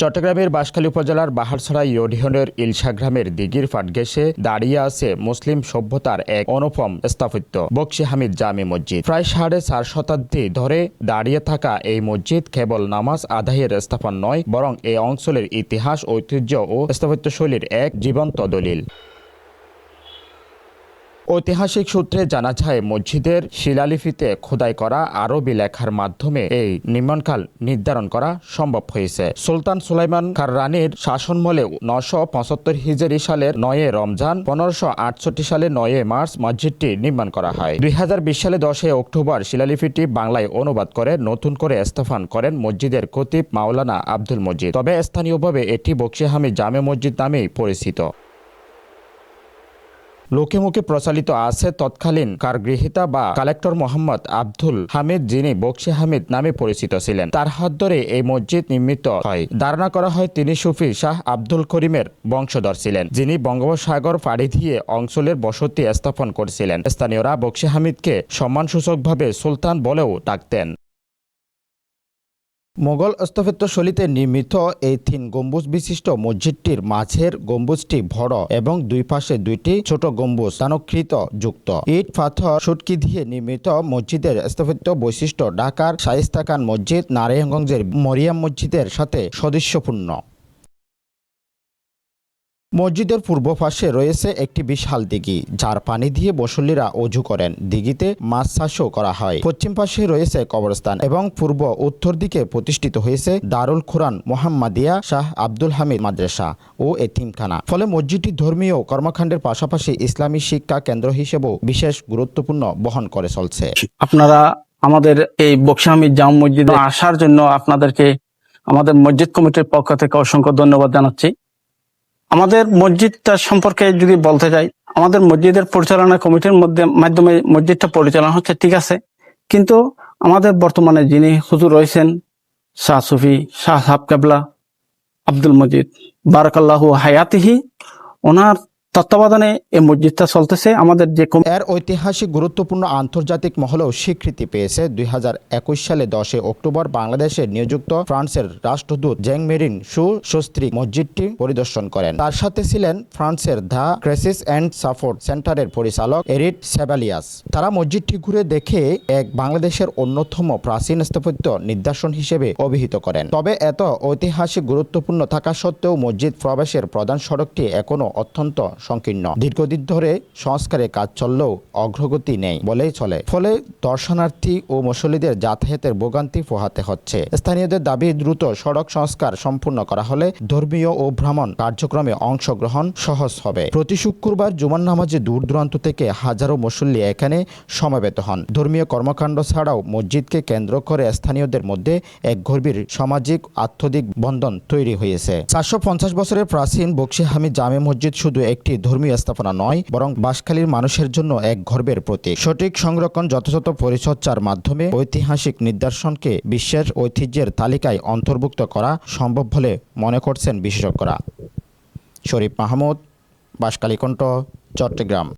চট্টগ্রামের বাঁশখালী উপজেলার বাহারছড়া ইউনিয়নের ইলশা গ্রামের দিঘির ফাটগেসে দাঁড়িয়ে আছে মুসলিম সভ্যতার এক অনুপম স্থাপত্য বক্সি হামিদ জামি মসজিদ। প্রায় সাড়ে চার শতাব্দী ধরে দাঁড়িয়ে থাকা এই মসজিদ কেবল নামাজ আদায়ের স্থাপন নয়, বরং এই অঞ্চলের ইতিহাস, ঐতিহ্য ও স্থাপত্যশৈলীর এক জীবন্ত দলিল। ঐতিহাসিক সূত্রে জানা যায়, মসজিদের শিলালিপিতে খোদাই করা আরবি লেখার মাধ্যমে এই নির্মাণকাল নির্ধারণ করা সম্ভব হয়েছে। সুলতান সুলাইমান রানীর শাসনমলে নশো পঁচাত্তর হিজরি সালের নয়ে রমজান, পনেরোশো আটষট্টি সালে নয়ে মার্চ মসজিদটি নির্মাণ করা হয়। দুই হাজার বিশ সালে দশে অক্টোবর শিলালিপিটি বাংলায় অনুবাদ করে নতুন করে স্থাপন করেন মসজিদের খতিব মাওলানা আব্দুল মজিদ। তবে স্থানীয়ভাবে এটি বক্সিহামি জামে মসজিদ নামেই পরিচিত। লোকে মুখে প্রচালিত আছে তৎকালীন কারগৃহীতা বা কালেক্টর মোহাম্মদ আব্দুল হামিদ, যিনি বক্সি হামিদ নামে পরিচিত ছিলেন। তার হাত ধরে এই মসজিদ নির্মিত হয়। ধারণা করা হয়, তিনি সুফি শাহ আব্দুল করিমের বংশধর ছিলেন, যিনি বঙ্গোপসাগর পাড়ি দিয়ে অঞ্চলের বসতি স্থাপন করেছিলেন। স্থানীয়রা বক্সি হামিদকে সম্মানসূচকভাবে সুলতান বলেও ডাকতেন। মোগল স্থাপত্যশৈলীতে নির্মিত এই তিন গম্বুজ বিশিষ্ট মসজিদটির মাঝের গম্বুজটি বড় এবং দুই পাশে দুইটি ছোট গম্বুজ স্থানকৃত যুক্ত। ইট, পাথর, সুটকি দিয়ে নির্মিত মসজিদের স্থাপত্য বৈশিষ্ট্য ঢাকার শাইস্তা খান মসজিদ, নারায়ণগঞ্জের মরিয়াম মসজিদের সাথে সদৃশ্যপূর্ণ। মসজিদের পূর্ব পাশে রয়েছে একটি বিশাল দিঘি, যার পানি দিয়ে বসল্লীরা অজু করেন। দিঘিতে মাছ চাষও করা হয়। পশ্চিম পাশে রয়েছে কবরস্থান এবং পূর্ব উত্তর দিকে প্রতিষ্ঠিত হয়েছে দারুল খুরান মোহাম্মদিয়া শাহ আব্দুল হামিদ মাদ্রাসা ও এতিমখানা। ফলে মসজিদটি ধর্মীয় কর্মকাণ্ডের পাশাপাশি ইসলামী শিক্ষা কেন্দ্র হিসেবেও বিশেষ গুরুত্বপূর্ণ বহন করে চলছে। আপনারা আমাদের এই বক্সামিদ জাম মসজিদে আসার জন্য আপনাদেরকে আমাদের মসজিদ কমিটির পক্ষ থেকে অসংখ্য ধন্যবাদ জানাচ্ছি। আমাদের মসজিদটা সম্পর্কে যদি বলতে যাই, আমাদের মসজিদের পরিচালনা কমিটির মধ্যে মাধ্যমে মসজিদটা পরিচালনা হচ্ছে, ঠিক আছে। কিন্তু আমাদের বর্তমানে যিনি হুজুর রয়েছেন, শাহ সুফি, শাহ সাহাব কেবলা, আব্দুল মজিদ, বারাকাল্লাহু হায়াতিহি, ওনার তত্ত্বাবধানে এই মসজিদটা চলতেছে। আমাদের যে এর ঐতিহাসিক গুরুত্বপূর্ণ আন্তর্জাতিক মহলেও স্বীকৃতি পেয়েছে। দুই হাজার একুশ সালে দশে অক্টোবর বাংলাদেশে নিযুক্ত ফ্রান্সের রাষ্ট্রদূত জেং মেরিন সু মসজিদটি পরিদর্শন করেন। তার সাথে ছিলেন ফ্রান্সের দ্য ক্রেসিস অ্যান্ড সাপোর্ট সেন্টারের পরিচালক এরিট সেবালিয়াস। তারা মসজিদটি ঘুরে দেখে এক বাংলাদেশের অন্যতম প্রাচীন স্থাপত্য নিদর্শন হিসেবে অভিহিত করেন। তবে এত ঐতিহাসিক গুরুত্বপূর্ণ থাকা সত্ত্বেও মসজিদ প্রবেশের প্রধান সড়কটি এখনও অত্যন্ত সংকীর্ণ। দীর্ঘদিন ধরে সংস্কারের কাজ চললেও অগ্রগতি নেই বলেই চলে। ফলে দর্শনার্থী ও মুসল্লিদের যাতায়াতের ভোগান্তি পোহাতে হচ্ছে। স্থানীয়দের দাবি, দ্রুত সড়ক সংস্কার সম্পূর্ণ করা হলে ধর্মীয় ও ভ্রমণ কার্যক্রমে অংশগ্রহণ সহজ হবে। প্রতি শুক্রবার জুমার নামাজে দূর দূরান্ত থেকে হাজারো মুসল্লি এখানে সমবেত হন। ধর্মীয় কর্মকাণ্ড ছাড়াও মসজিদকে কেন্দ্র করে স্থানীয়দের মধ্যে এক গভীর সামাজিক আর্থিক বন্ধন তৈরি হয়েছে। চারশো পঞ্চাশ বছরের প্রাচীন বক্সি হামিদ জামে মসজিদ শুধু একটি ধর্মীয় স্থাপনা নয়, বরং বাঁশখালীর মানুষের জন্য এক গর্বের প্রতীক। সঠিক সংরক্ষণ যথাযথ পরিচর্যার মাধ্যমে ঐতিহাসিক নিদর্শনকে বিশ্বের ঐতিহ্যের তালিকায় অন্তর্ভুক্ত করা সম্ভব বলে মনে করছেন বিশেষজ্ঞরা। শরীফ মাহমুদ বাঁশখালী কণ্ঠ চট্টগ্রাম।